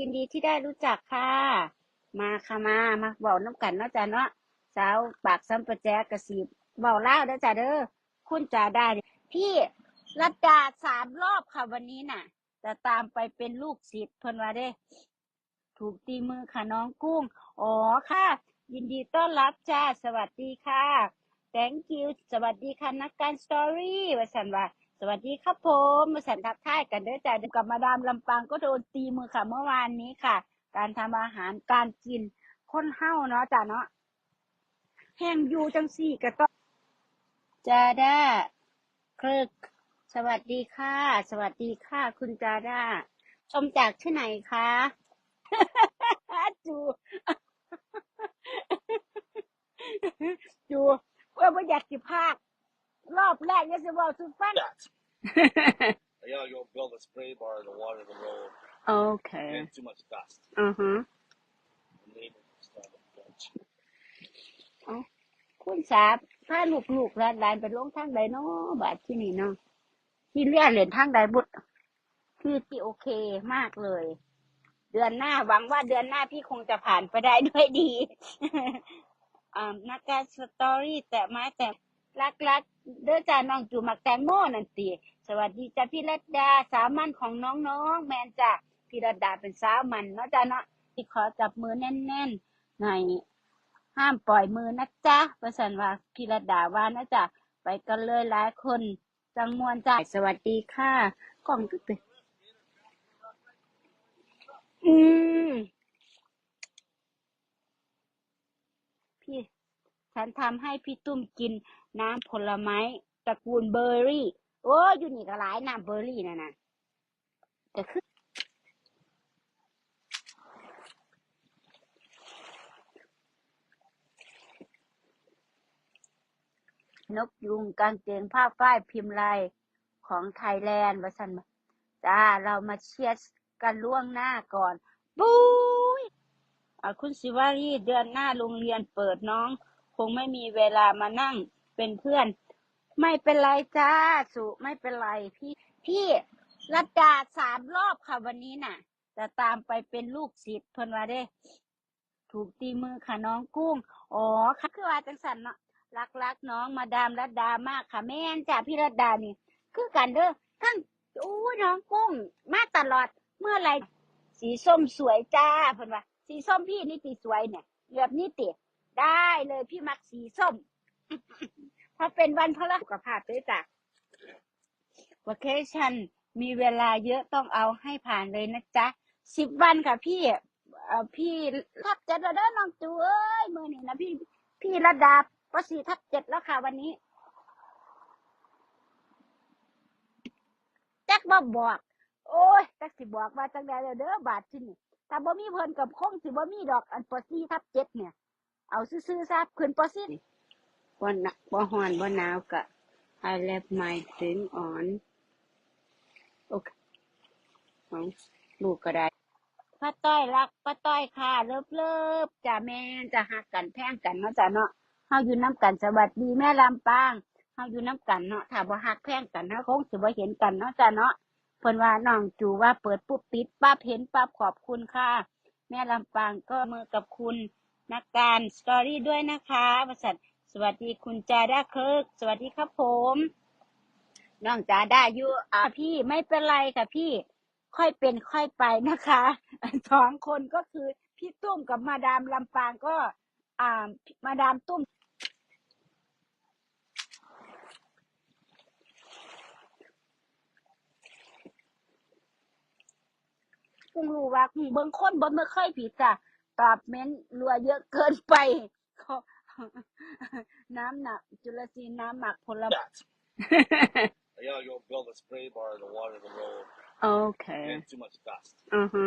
ยินดีที่ได้รู้จักค่ะ มาค่ะมา มาเว้าน้ำกันเนาะจ้ะเนาะสาวปากซ้ำประแจกระสีเว้าเล่าวเด้อจ้ะเด้อคุณจ่าได้ พี่รัดดาสามรอบค่ะวันนี้น่ะ จะตามไปเป็นลูกศิษย์เพิ่นว่าเด้ ถูกตีมือค่ะน้องกุ้ง อ๋อค่ะ ยินดีต้อนรับจ้า สวัสดีค่ะ thank you สวัสดีค่ะนักการสตอรี่ว่าสันว่า สวัสดีครับผมมาสันทักทายกันเด้อจ้ากับมาดามลำปางก็โดนตีมือค่ะเมื่อวานนี้ค่ะ การทำอาหารการกินคนเฮ้าเนาะจ้าเนาะแห้งอยู่จังสี่ก็ต้องจาด้าครึก สวัสดีค่ะ สวัสดีค่ะ คุณจาด้าชมจากที่ไหนคะจูจูเพื่อไม่อยากสิพากรอบแรกเนี่ยจะบอกสุฟัง that. Yeah, you'll build a spray bar to water the road. โอเค And too much dust. อือฮึ The neighbors start to judge. คุณสาบพาลูกๆหลานๆไปลงทางใดเนาะบาดที่นี่เนาะที่เรียนเหรียญทางใดบุตรคือที่โอเคมากเลย เดือนหน้าหวังว่าเดือนหน้าพี่คงจะผ่านไปได้ด้วยดีอ่านักการสตอรี่แต่ไม้แต่รักรักๆเด้อจ้าน้องจูมักแตงโมนันตี สวัสดีจ้าพี่รัตดาสาวมันของน้องๆ แมนจ้าพี่รัตดาเป็นสาวมันเนาะจ้าเนาะที่ขอจับมือแน่นๆหน่อยห้ามปล่อยมือนะจ๊ะประสันว่าพี่รัตดาว่านะจ๊ะไปกันเลยหลายคนจังมวนจ้าสวัสดีค่ะกล้องตึ๊ดอืมพี่ฉันทำให้พี่ตุ้มกินน้ำผลไม้ตระกูลเบอร์รี่ โอ้ยอยู่นี่ก็หลายน้ำเบอร์รี่นะนะแต่คือนกยุงกางเกงผ้าฝ้ายพิมพ์ลายของไทยแลนด์ว่าสันจ้า เรามาเชียร์กันล่วงหน้าก่อนปุ้ยคุณสิวารีเดือนหน้าโรงเรียนเปิดน้อง คงไม่มีเวลามานั่งเป็นเพื่อน ไม่เป็นไรจ้าสุไม่เป็นไรพี่ พี่รัดดาสามรอบค่ะวันนี้น่ะ จะตามไปเป็นลูกศิษย์เพิ่นว่าเด้ ถูกตีมือค่ะน้องกุ้ง อ๋อค่ะคือว่าจังสันเนาะรักรักน้องมาดามรัดดามากค่ะแม่นจ้ะพี่รัดดานี่ คือกันเด้อทั้งอู้น้องกุ้ง มาตลอดเมื่อไรสีส้มสวยจ้าเพิ่นว่า สีส้มพี่นี่ตีสวยเนี่ยแบบนี้ติได้เลยพี่มักสีส้ม เพราเป็นวันพระสุขภาพด้วยจ้ะวัคชันมีเวลาเยอะต้องเอาให้ผ่านเลยนะจ๊ะสิบวันค่ะพี่เอ่อพี่ทับเจ็ดแล้วเด้อน้องจูเอ้ยมือนี่นะพี่พี่ระดาปสี่ทับเจ็ดแล้วค่ะ วันนี้แจ็คบ่บอก โอ้ยแจ็คสิบอกว่าจังใดเด้อเด้อบาทที่นี่ถ้าบ่มีเพิ่นกับคงสิบ่มีดอกอันปสี่ทับเจ็ดเนี่ย เอาซื่อๆซะเพิ่นปสี่ บ่หนักบ่ฮ้อนบ่หนาวก็ I left my drink on โอเคของลูกก็ได้ป้าต้อยรักป้าต้อยค่ะ เลิฟเลิฟจ้าแม่จะหักกันแพงกันเนาะจ้ะเนาะเฮาอยู่น้ำกันสวัสดีแม่ลำปางเฮาอยู่น้ำกันเนาะถ้าบ่หักแพงกันเฮาคงสิบ่เห็นกันเนาะจ้ะเนาะเพิ่นว่าน้องจูว่าเปิดปุ๊บปิดปั๊บเห็นปั๊บขอบคุณค่ะ แม่ลำปางก็มือกับคุณนักการสตอรี่ด้วยนะคะบริษัท วัสดีคุณจาด้าเคิร์กสวัสดีครับผมน้องจาด้าอยู่อ่าพี่ไม่เป็นไรค่ะพี่ ค่อยเป็นค่อยไปนะคะสองคนก็คือพี่ตุ้มกับมาดามลำปางก็ อ่า มาดามตุ้มเพิ่งรู้ว่าเบิ่งคนบ่ไม่ค่อยผิดจ้ะตอบเม้นรัวเยอะเกินไปขอ น้ำหนักจุลซีน้ำหมักผลไม้ That. yeah, you'll build a spray bar to water the road. โอเค And too much dust. อือฮึ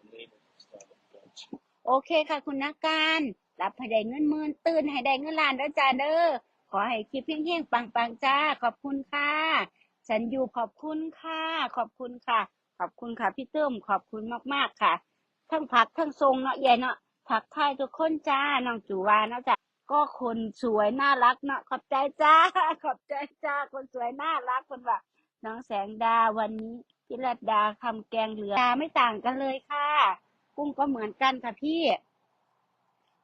The neighbors start to judge. โอเคค่ะคุณนักการ รับให้ได้เงินหมื่นตื่นให้ได้เงินล้านแล้วจ้าเด้อ ขอให้คลิปเพียงๆปังๆจ้า ขอบคุณค่ะ ฉันอยู่ขอบคุณค่ะ ขอบคุณค่ะ ขอบคุณค่ะพี่เติมขอบคุณมากๆค่ะ ทั้งผักทั้งทรงเนาะใหญ่เนาะ ผักไทยทุกคนจ้า น้องจูวานาะจ้ะก็คนสวยน่ารักเนาะขอบใจจ้า ขอบใจจ้า คนสวยน่ารักคนว่าน้องแสงดาวันนี้พี่รัตดาคำแกงเหลือไม่ต่างกันเลยค่ะ กุ้งก็เหมือนกันค่ะพี่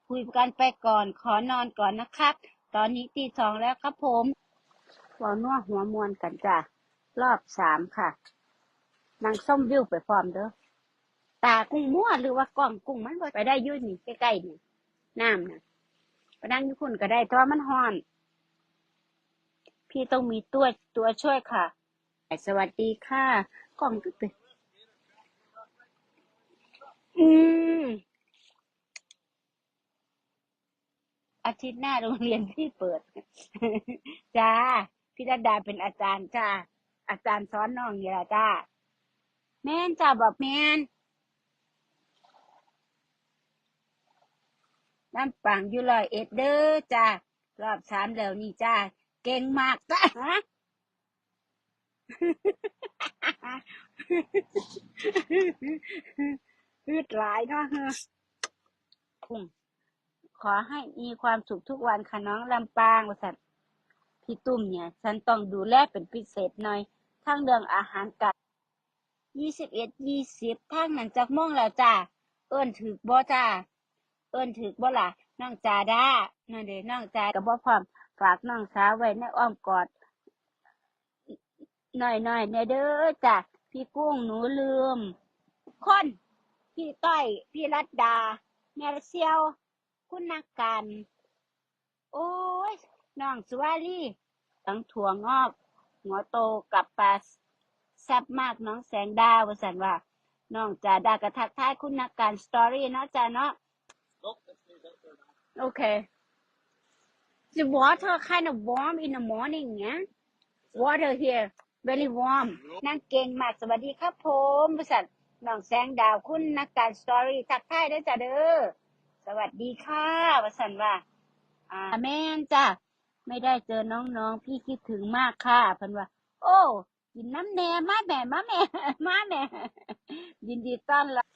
คุยกันไปก่อนขอนอนก่อนนะครับ ตอนนี้ตีสองแล้วครับผมหัวนัวหัวมวนกันจ้ะรอบสามค่ะนางส้มวิวไปพร้อมเด้อ ตากุ้งมั่วหรือว่ากล่องกุ้งมันไปได้ยุ่นี่ใกล้ๆนี่น้ำนะไปนั่งอยุ่คุณก็ได้แต่ว่ามันฮ้อน พี่ต้องมีตัวตัวช่วยค่ะ สวัสดีค่ะกล่องก็เป็นอืมอาทิตย์หน้าโรงเรียนพี่เปิด จ้า พี่ดาดาเป็นอาจารย์จ้า อาจารย์สอนน้องนี่ละจ้า แม่นจ้าบอกแม่น น้ำปังอยู่ร้อยเอ็ดเด้อจ้ารอบสามแล้วนี่จ้าเก่งมากจ้าฮะพืดหลายเนาะฮะคุ้มขอให้มีความสุขทุกวันค่ะน้องลำปางว่าสัตว์พี่ตุ้มเนี่ย ฉันต้องดูแลเป็นพิเศษหน่อย ทั้งเรื่องอาหารการยี่สิบเอ็ดยี่สิบทั้งนั้นจากโม่วงแล้วจ้า เอิ้นถึกบ่จ้า เอิ้นถึกบ่ล่ะน้องจาดานั่นเด้น้องจากับบ่พร้อมฝากน้องสาวไว้ในอ้อมกอดหน่อยหน่อยๆเนี่ยเด้อจ้ะพี่กุ้งหนูลืม คนพี่ต้อยพี่รัตดา แม่เซียว คุณนักการโอ้ยน้องสุวารีตั้งถั่วงอกหัวโตกับปลาแซ่บมากน้องแสงดาวว่าสันว่าน้องจ่าดากระทักทายคุณนักการสตอรี่เนาะจ้าเนาะ Nope, that stays out there now. โอเค The water kind of warm in the morning, yeah? Water here very warm นั่งเก่งมากสวัสดีครับผมบริษัทน้องแสงดาวคุณนักการสตอรี่ทักทายด้วยจ้ะเด้อ สวัสดีค่ะบริษัทว่า อ่าแม่นจ้ะ ไม่ได้เจอน้องๆ พี่คิดถึงมากค่ะเพิ่นว่า โอ้ กินน้ำแหน่มาแม่มาแม่มาแม่ยินดีต้อนรับ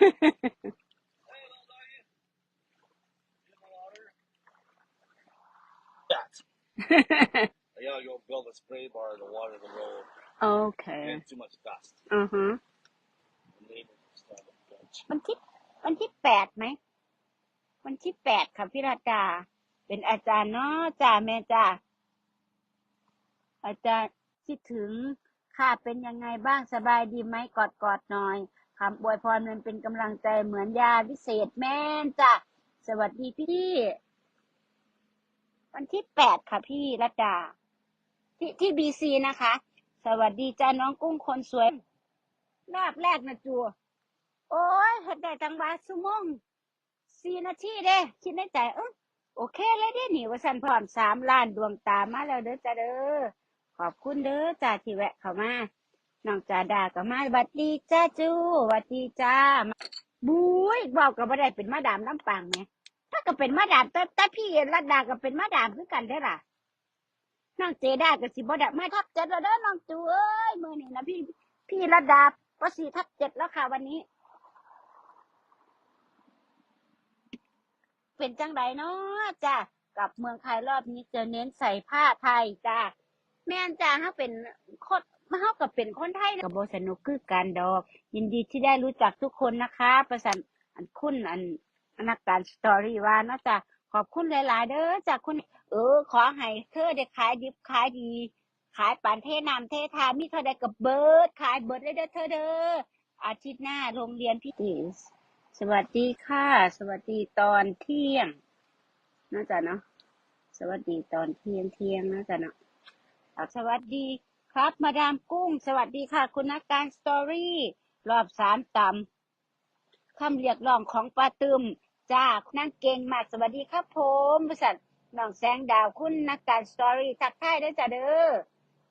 I gotta go build a spray bar to water the road. โอเค And too much dust. อือฮึ The neighbors and stuff. Bunch. วันที่วันที่แปดไหม วันที่แปดค่ะพี่ราดาเป็นอาจารย์เนาะจ้าแม่จ้าอาจารย์คิดถึงค่ะเป็นยังไงบ้างสบายดีไหมกอดกอดหน่อย คำอวยพรมันเป็นกำลังใจเหมือนยาวิเศษแม่นจ้ะสวัสดีพี่ วันที่แปดค่ะพี่รัตดา ที่ที่บีซีนะคะ สวัสดีจ้าน้องกุ้งคนสวย รอบแรกนะจัวโอ้ยเฮ็ดได้จังหวะสุมงสี่นาทีเด้ คิดในใจเออโอเคเลยเด้นี่ว่าสันพร้อมสามล้านดวงตามาแล้วเด้อจ้าเด้อขอบคุณเด้อจ้าที่แวะเข้ามา น้องจาดาก็มาสวัสดีจ้าจูสวัสดีจ้าบุ้ยบอกก็บ่ได้เป็นมาดามน้ำปังไงถ้าก็เป็นมาดามแต่แต่พี่รัตดาก็เป็นมาดามคือกันได้ล่ะน้องเจดาก็สิบ่ได้ไม่ทับเจ็ดแล้วเด้อน้องจูเอ้ยมือนี้นะพี่พี่รัตดาก็สี่ทับเจ็ดแล้วค่ะวันนี้ เป็นจังไดเนาะจ้ะกลับเมืองไทยรอบนี้จะเน้นใส่ผ้าไทยจ้ะแม่นจ้ะเฮาเป็นโคต นเฮาก็เป็นคนไทยก็บ่สนุกคือกันดอก ยินดีที่ได้รู้จักทุกคนนะคะประสันอันคุณอันนักการสตอรี่ว่าเนาะจ้ะขอบคุณหลาย ๆ เด้อจ้ะคุณ เออ ขอให้เธอได้ขายดิบขายดี ขายปานเทน้ำเททามีเท่าใดก็เบิดขายเบิร์ดเลยเด้อเธอเด้ออาทิตย์หน้าโรงเรียนพี่ติสสวัสดีค่ะ สวัสดีตอนเที่ยงน่าจะเนาะสวัสดีตอนเที่ยงเที่ยงน่าจะเนาะสวัสดี ครับ มาดามกุ้ง สวัสดีค่ะ คุณนักการสตอรี่รอบสามต่ำคำเรียกร้องของปาตึมจ้านั่งเก่งมากสวัสดีครับผมบริษัทน้องแสงดาวคุณนักการสตอรี่ทักทายได้จ้าเด้อ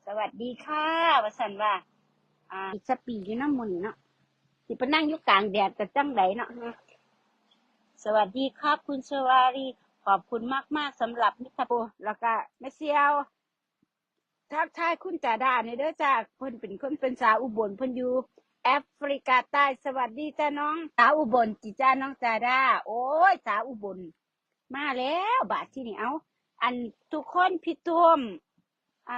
สวัสดีค่ะบริษัทว่าอ่าอีกสปีอยู่น้ำมันเนาะสิไปนั่งอยู่กลางแดดแต่จังไดเนาะสวัสดีครับคุณชวารีขอบคุณมาก ๆสำหรับมิตรโปแล้วก็แม่เซียว ทักทายคุณจ่าดาในเด้อจ้าเพิ่นเป็นคนเป็นสาวอุบลเพิ่นอยู่แอฟริกาใต้สวัสดีจ้าน้องสาวอุบลจีจ้าน้องจ่าดาโอ้ยสาวอุบล มาแล้วบาทที่นี่เอา อันทุกคนพี่ตุ้มอ่า